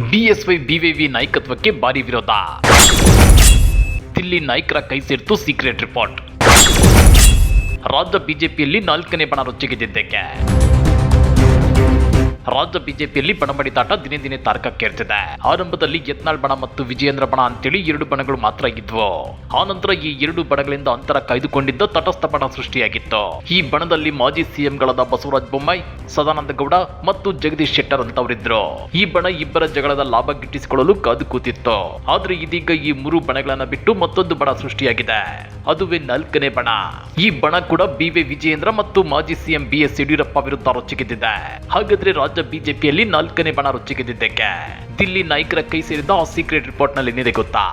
BSY BVV ನಾಯಕತ್ವಕ್ಕೆ ಭಾರಿ ವಿರೋಧ. ದಿಲ್ಲಿ ನಾಯಕರ ಕೈ ಸೇರಿತು ಸೀಕ್ರೆಟ್ ರಿಪೋರ್ಟ್. ರಾಜ್ಯ ಬಿಜೆಪಿಯಲ್ಲಿ ನಾಲ್ಕನೇ ಬಣ ರೊಚ್ಚಿಗೆದ್ದಿದ್ದಕ್ಕೆ ರಾಜ್ಯ ಬಿಜೆಪಿಯಲ್ಲಿ ಬಣಬಡಿದಾಟ ದಿನೇ ದಿನೇ ತಾರಕಕ್ಕೇರ್ತಿದೆ. ಆರಂಭದಲ್ಲಿ ಯತ್ನಾಳ್ ಬಣ ಮತ್ತು ವಿಜಯೇಂದ್ರ ಬಣ ಅಂತೇಳಿ ಎರಡು ಬಣಗಳು ಮಾತ್ರ ಇದ್ವು. ಆನಂತರ ಈ ಎರಡು ಬಣಗಳಿಂದ ಅಂತರ ಕಾಯ್ದುಕೊಂಡಿದ್ದ ತಟಸ್ಥ ಬಣ ಸೃಷ್ಟಿಯಾಗಿತ್ತು. ಈ ಬಣದಲ್ಲಿ ಮಾಜಿ ಸಿಎಂಗಳಾದ ಬಸವರಾಜ ಬೊಮ್ಮಾಯಿ, ಸದಾನಂದ ಗೌಡ ಮತ್ತು ಜಗದೀಶ್ ಶೆಟ್ಟರ್ ಅಂತವರಿದ್ರು. ಈ ಬಣ ಇಬ್ಬರ ಜಗಳದ ಲಾಭ ಗಿಟ್ಟಿಸಿಕೊಳ್ಳಲು ಕಾದು ಕೂತಿತ್ತು. ಆದ್ರೆ ಇದೀಗ ಈ ಮೂರು ಬಣಗಳನ್ನ ಬಿಟ್ಟು ಮತ್ತೊಂದು ಬಣ ಸೃಷ್ಟಿಯಾಗಿದೆ. ಅದುವೇ ನಾಲ್ಕನೇ ಬಣ. ಈ ಬಣ ಕೂಡ ಬಿ ವಿ ವಿಜಯೇಂದ್ರ ಮತ್ತು ಮಾಜಿ ಸಿಎಂ ಬಿ ಎಸ್ ಯಡಿಯೂರಪ್ಪ ವಿರುದ್ಧ ರೊಚ್ಚಿಗೆದ್ದಿದೆ ಹಾಗಾದ್ರೆ ಬಿಜೆಪಿಯಲ್ಲಿ ನಾಲ್ಕನೇ ಬಣ ರೊಚ್ಚಿಗೆದ್ದಿದ್ದಕ್ಕೆ. ದಿಲ್ಲಿ ನಾಯಕರ ಕೈ ಸೇರಿದ ಆ ಸೀಕ್ರೆಟ್ ರಿಪೋರ್ಟ್ನಲ್ಲಿ ಏನಿದೆ ಗೊತ್ತಾ?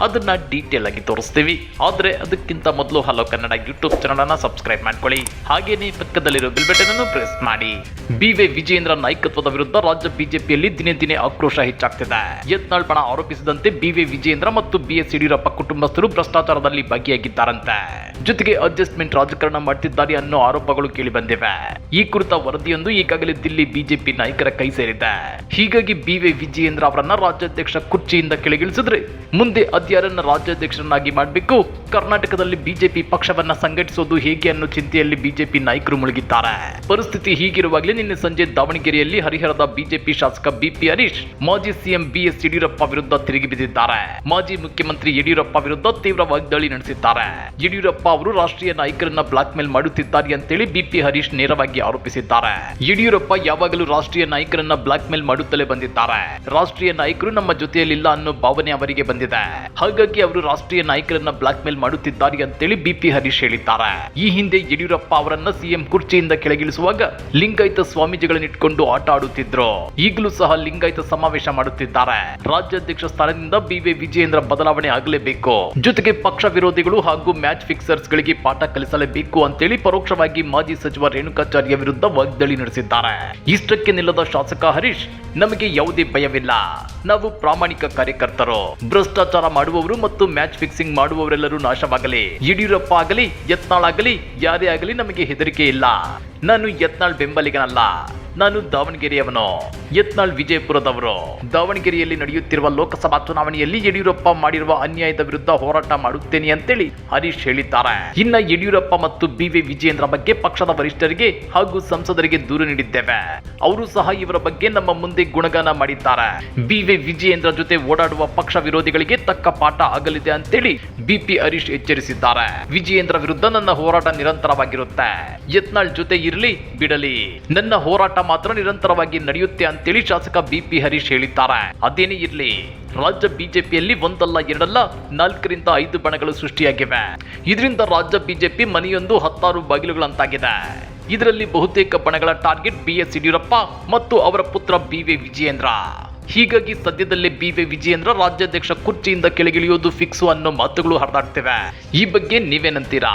ಅದನ್ನ ಡೀಟೇಲ್ ಆಗಿ ತೋರಿಸ್ತೀವಿ. ಆದ್ರೆ ಅದಕ್ಕಿಂತ ಮೊದಲು ಹಲೋ ಕನ್ನಡ ಯೂಟ್ಯೂಬ್ ಚಾನಲ್ ಅನ್ನ ಸಬ್ಸ್ಕ್ರೈಬ್ ಮಾಡ್ಕೊಳ್ಳಿ. ಹಾಗೇನೆ ಪಕ್ಕದಲ್ಲಿರೋ ಬೆಲ್ ಬಟನ್ ಅನ್ನು ಪ್ರೆಸ್ ಮಾಡಿ. ಬಿ ವಿ ವಿಜಯೇಂದ್ರ ನಾಯಕತ್ವದ ವಿರುದ್ಧ ರಾಜ್ಯ ಬಿಜೆಪಿಯಲ್ಲಿ ದಿನೇ ದಿನೇ ಆಕ್ರೋಶ ಹೆಚ್ಚಾಗ್ತಿದೆ. ಯತ್ನಾಳ್ ಬಣ ಆರೋಪಿಸಿದಂತೆ ಬಿ ವಿ ವಿಜಯೇಂದ್ರ ಮತ್ತು ಬಿ ಎಸ್ ಯಡಿಯೂರಪ್ಪ ಕುಟುಂಬಸ್ಥರು ಭ್ರಷ್ಟಾಚಾರದಲ್ಲಿ ಭಾಗಿಯಾಗಿದ್ದಾರಂತೆ. ಜೊತೆಗೆ ಅಡ್ಜಸ್ಟ್ಮೆಂಟ್ ರಾಜಕಾರಣ ಮಾಡ್ತಿದ್ದಾರೆ ಅನ್ನೋ ಆರೋಪಗಳು ಕೇಳಿ ಬಂದಿವೆ. ಈ ಕುರಿತ ವರದಿಯೊಂದು ಈಗಾಗಲೇ ದಿಲ್ಲಿ ಬಿಜೆಪಿ ನಾಯಕರ ಕೈ ಸೇರಿದೆ. ಹೀಗಾಗಿ ಬಿ ವಿಜಯೇಂದ್ರ ಅವರನ್ನ ರಾಜ್ಯಾಧ್ಯಕ್ಷ ಕುರ್ಚಿಯಿಂದ ಕೆಳಗಿಳಿಸಿದ್ರೆ. ಮುಂದೆ ಅದ್ಯಾರನ್ನ ರಾಜ್ಯಾಧ್ಯಕ್ಷರನ್ನಾಗಿ ಮಾಡಬೇಕು? ಕರ್ನಾಟಕದಲ್ಲಿ ಬಿಜೆಪಿ ಪಕ್ಷವನ್ನ ಸಂಘಟಿಸೋದು ಹೇಗೆ ಅನ್ನೋ ಚಿಂತೆಯಲ್ಲಿ ಬಿಜೆಪಿ ನಾಯಕರು ಮುಳುಗಿದ್ದಾರೆ. ಪರಿಸ್ಥಿತಿ ಹೀಗಿರುವಾಗಲೇ ನಿನ್ನೆ ಸಂಜೆ ದಾವಣಗೆರೆಯಲ್ಲಿ ಹರಿಹರದ ಬಿಜೆಪಿ ಶಾಸಕ ಬಿಪಿ ಹರೀಶ್, ಮಾಜಿ ಸಿಎಂ ಬಿಎಸ್ ಯಡಿಯೂರಪ್ಪ ವಿರುದ್ಧ ತಿರುಗಿ ಬಿದ್ದಿದ್ದಾರೆ. ಮಾಜಿ ಮುಖ್ಯಮಂತ್ರಿ ಯಡಿಯೂರಪ್ಪ ವಿರುದ್ಧ ತೀವ್ರ ವಾಗ್ದಾಳಿ ನಡೆಸಿದ್ದಾರೆ. ಯಡಿಯೂರಪ್ಪ ಅವರು ರಾಷ್ಟ್ರೀಯ ನಾಯಕರನ್ನ ಬ್ಲಾಕ್ ಮೇಲ್ ಮಾಡುತ್ತಿದ್ದಾರೆ ಅಂತೇಳಿ ಬಿಪಿ ಹರೀಶ್ ನೇರವಾಗಿ ಆರೋಪಿಸಿದ್ದಾರೆ. ಯಡಿಯೂರಪ್ಪ ಯಾವಾಗಲೂ ರಾಷ್ಟ್ರೀಯ ನಾಯಕರನ್ನ ಬ್ಲಾಕ್ ಮೇಲ್ ಮಾಡುತ್ತಲೇ ಬಂದಿದ್ದಾರೆ. ರಾಷ್ಟ್ರೀಯ ನಾಯಕರು ನಮ್ಮ ಜೊತೆಯಲ್ಲಿಲ್ಲ ಅನ್ನೋ ಭಾವನೆ ಅವರಿಗೆ ಬಂದಿದೆ. ಹಾಗಾಗಿ ಅವರು ರಾಷ್ಟ್ರೀಯ ನಾಯಕರನ್ನ ಬ್ಲಾಕ್ ಮೇಲ್ ಮಾಡುತ್ತಿದ್ದಾರೆ ಅಂತೇಳಿ ಬಿಪಿ ಹರೀಶ್ ಹೇಳಿದ್ದಾರೆ. ಈ ಹಿಂದೆ ಯಡಿಯೂರಪ್ಪ ಅವರನ್ನ ಸಿಎಂ ಕುರ್ಚಿಯಿಂದ ಕೆಳಗಿಳಿಸುವಾಗ ಲಿಂಗಾಯತ ಸ್ವಾಮೀಜಿಗಳನ್ನ ಇಟ್ಕೊಂಡು ಆಟ ಆಡುತ್ತಿದ್ರು. ಈಗಲೂ ಸಹ ಲಿಂಗಾಯತ ಸಮಾವೇಶ ಮಾಡುತ್ತಿದ್ದಾರೆ. ರಾಜ್ಯಾಧ್ಯಕ್ಷ ಸ್ಥಾನದಿಂದ ಬಿವಿ ವಿಜಯೇಂದ್ರ ಬದಲಾವಣೆ ಆಗಲೇಬೇಕು. ಜೊತೆಗೆ ಪಕ್ಷ ವಿರೋಧಿಗಳು ಹಾಗೂ ಮ್ಯಾಚ್ ಫಿಕ್ಸರ್ಸ್ ಗಳಿಗೆ ಪಾಠ ಕಲಿಸಲೇಬೇಕು ಅಂತೇಳಿ ಪರೋಕ್ಷವಾಗಿ ಮಾಜಿ ಸಚಿವ ರೇಣುಕಾಚಾರ್ಯ ವಿರುದ್ಧ ವಾಗ್ದಾಳಿ ನಡೆಸಿದ್ದಾರೆ. ಇಷ್ಟಕ್ಕೆ ನಿಲ್ಲದ ಶಾಸಕ ಹರೀಶ್, ನಮಗೆ ಯಾವುದೇ ಭಯವಿಲ್ಲ. ನಾವು ಪ್ರಾಮಾಣಿಕ ಕಾರ್ಯಕರ್ತರು. ಭ್ರಷ್ಟಾಚಾರ ಮಾಡುವವರು ಮತ್ತು ಮ್ಯಾಚ್ ಫಿಕ್ಸಿಂಗ್ ಮಾಡುವವರೆಲ್ಲರೂ ನಾಶವಾಗಲಿ. ಯಡಿಯೂರಪ್ಪ ಆಗಲಿ, ಯತ್ನಾಳ್ ಆಗಲಿ, ಯಾರೇ ಆಗಲಿ ನಮಗೆ ಹೆದರಿಕೆ ಇಲ್ಲ. ನಾನು ಯತ್ನಾಳ್ ಬೆಂಬಲಿಗನಲ್ಲ. ನಾನು ದಾವಣಗೆರೆಯವನು. ಯತ್ನಾಳ್ ವಿಜಯಪುರದವರು. ದಾವಣಗೆರೆಯಲ್ಲಿ ನಡೆಯುತ್ತಿರುವ ಲೋಕಸಭಾ ಚುನಾವಣೆಯಲ್ಲಿ ಯಡಿಯೂರಪ್ಪ ಮಾಡಿರುವ ಅನ್ಯಾಯದ ವಿರುದ್ಧ ಹೋರಾಟ ಮಾಡುತ್ತೇನೆ ಅಂತೇಳಿ ಹರೀಶ್ ಹೇಳಿದ್ದಾರೆ. ಇನ್ನ ಯಡಿಯೂರಪ್ಪ ಮತ್ತು ಬಿ ವಿ ವಿಜಯೇಂದ್ರ ಬಗ್ಗೆ ಪಕ್ಷದ ವರಿಷ್ಠರಿಗೆ ಹಾಗೂ ಸಂಸದರಿಗೆ ದೂರು ನೀಡಿದ್ದೇವೆ. ಅವರು ಸಹ ಇವರ ಬಗ್ಗೆ ನಮ್ಮ ಮುಂದೆ ಗುಣಗಾನ ಮಾಡಿದ್ದಾರೆ. ಬಿ ವಿ ವಿಜಯೇಂದ್ರ ಜೊತೆ ಓಡಾಡುವ ಪಕ್ಷ ವಿರೋಧಿಗಳಿಗೆ ತಕ್ಕ ಪಾಠ ಆಗಲಿದೆ ಅಂತೇಳಿ ಬಿಪಿ ಹರೀಶ್ ಎಚ್ಚರಿಸಿದ್ದಾರೆ. ವಿಜಯೇಂದ್ರ ವಿರುದ್ಧ ನನ್ನ ಹೋರಾಟ ನಿರಂತರವಾಗಿರುತ್ತೆ. ಯತ್ನಾಳ್ ಜೊತೆ ಇರಲಿ, ಬಿಡಲಿ. ನನ್ನ ಹೋರಾಟ ಮಾತ್ರ ನಿರಂತರವಾಗಿ ನಡೆಯುತ್ತೆ ಅಂತೇಳಿ ಶಾಸಕ ಬಿಪಿ ಹರೀಶ್ ಹೇಳಿದ್ದಾರೆ. ಅದೇನೇ ಇರಲಿ, ರಾಜ್ಯ ಬಿಜೆಪಿಯಲ್ಲಿ ಒಂದಲ್ಲ ಎರಡಲ್ಲ ನಾಲ್ಕರಿಂದ ಐದು ಬಣಗಳು ಸೃಷ್ಟಿಯಾಗಿವೆ. ಇದರಿಂದ ರಾಜ್ಯ ಬಿಜೆಪಿ ಮನೆಯೊಂದು ಹತ್ತಾರು ಬಾಗಿಲುಗಳಂತಾಗಿದೆ. ಇದರಲ್ಲಿ ಬಹುತೇಕ ಬಣಗಳ ಟಾರ್ಗೆಟ್ ಬಿ ಎಸ್ ಯಡಿಯೂರಪ್ಪ ಮತ್ತು ಅವರ ಪುತ್ರ ಬಿ ವಿ ವಿಜಯೇಂದ್ರ. ಹೀಗಾಗಿ ಸದ್ಯದಲ್ಲೇ ಬಿ ವಿ ವಿಜಯೇಂದ್ರ ರಾಜ್ಯಾಧ್ಯಕ್ಷ ಕುರ್ಚಿಯಿಂದ ಕೆಳಗಿಳಿಯೋದು ಫಿಕ್ಸು ಅನ್ನೋ ಮಾತುಗಳು ಹರಿದಾಡ್ತಿವೆ. ಈ ಬಗ್ಗೆ ನೀವೇನಂತೀರಾ?